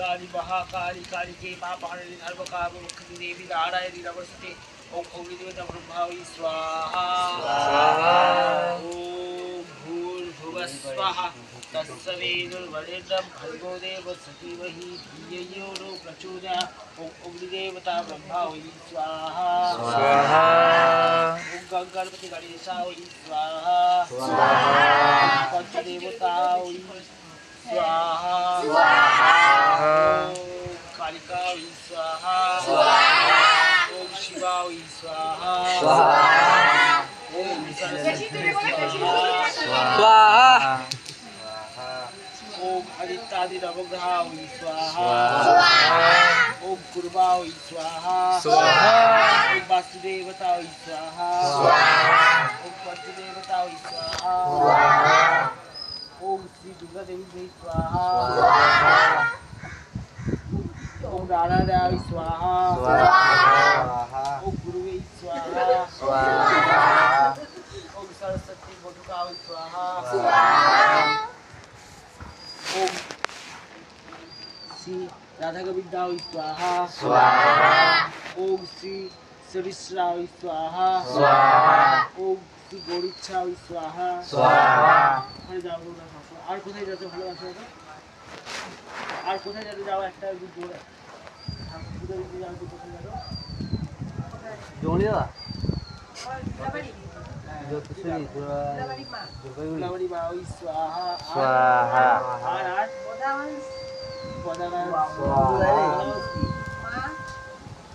महाकाली कालिके पापहरणे सर्वकाममुखि देवी नारायणी नमस्ते ॐ अग्निदेवता ब्रह्मावै स्वाहा। ॐ भूर्भुवः स्वः तत्सवितुर्वरेण्यं भर्गो देवस्य धीमहि धियो नो प्रचोदयात् ॐ अग्निदेवता ब्रह्मावै स्वाहा। स्वाहा। ॐ गङ्गणपति गणेशावै स्वाहा। ॐ सरस्वती स्वाहा स्वाहा ॐ आदित्यादि नवग्रहावै स्वाहा स्वाहा ॐ कुर्मावै स्वाहा स्वाहा ॐ वासुदेवतावै स्वाहा ॐ पञ्चदेवतावै स्वाहा ॐ श्री दुर्गादेवी स्वाहा ॐ नारायणाय स्वाहा ॐ गुरुवे स्वाहा ॐ सरस्वती बटुकावै स्वाहा ॐ श्री राधा गोविन्दावै स्वाहा ॐ श्री सरिस्रावै स्वाहा ॐ শ্রী গরিচ্ছা ওই স্বাহা ওখানে যাবো না সবসময়। আর কোথায় যেতে ভালোবাসো ওটা? আর কোথায় যেতে যাও একটা জোরে ঠাকুর দিতে যাও তো কোথায় যাবো ফুলাবাড়ি মা ওই স্বাহা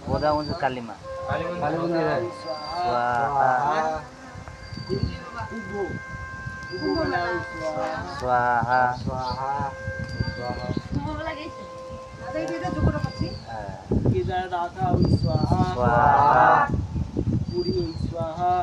বোধা মঞ্জু কালিমা স্বাহা স্বাহা স্বাহা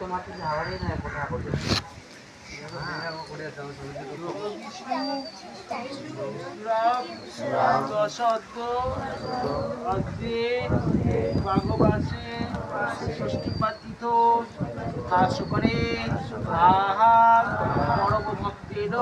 তোমার তো যাওয়ারই না এখন না করতে দশদ্দ অদ্রে ভাগবাসে ষষ্ঠী পাতিত আহার, পরম ভক্তের।